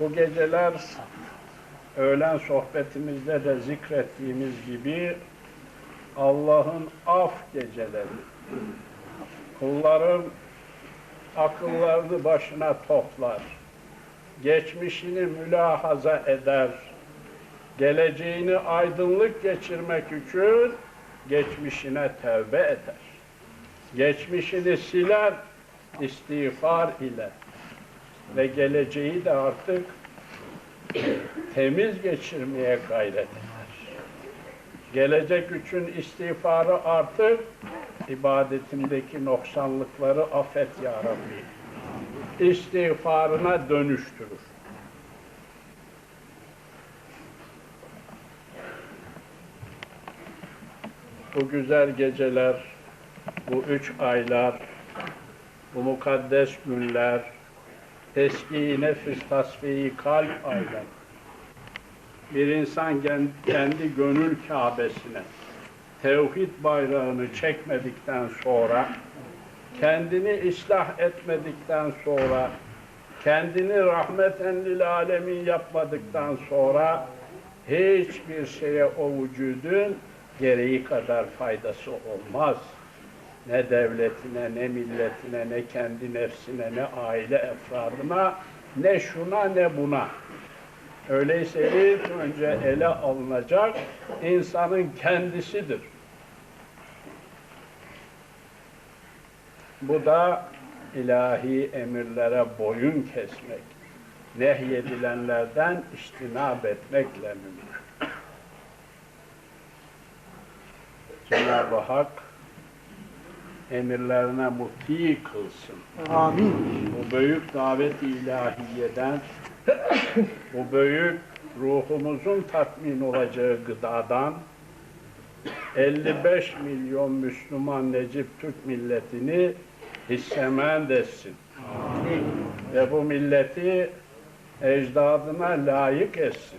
Bu geceler öğlen sohbetimizde de zikrettiğimiz gibi Allah'ın af geceleri. Kulların akıllarını başına toplar. Geçmişini mülahaza eder. Geleceğini aydınlık geçirmek için geçmişine tevbe eder. Geçmişini siler istiğfar ile ve geleceği de artık temiz geçirmeye gayret eder. Gelecek için istiğfarı artık ibadetimdeki noksanlıkları affet ya Rabbi. İstiğfarına dönüştürür. Bu güzel geceler, bu üç aylar, bu mukaddes günler, eski nefis tasfiyi kalp aylar. Bir insan kendi gönül Kabe'sine tevhid bayrağını çekmedikten sonra, kendini ıslah etmedikten sonra, kendini rahmeten lil alemin yapmadıktan sonra hiçbir şeye o vücudun gereği kadar faydası olmaz. Ne devletine, ne milletine, ne kendi nefsine, ne aile efradına, ne şuna ne buna. Öyleyse ilk önce ele alınacak insanın kendisidir. Bu da ilahi emirlere boyun kesmek, nehyedilenlerden iştinab etmekle mümkün. Cenab-ı Hak emirlerine muti kılsın. Amin. Bu büyük davet ilahiyeden, bu büyük ruhumuzun tatmin olacağı gıdadan 55 milyon Müslüman Necip Türk milletini hissemend etsin. Ve bu milleti ecdadına layık etsin.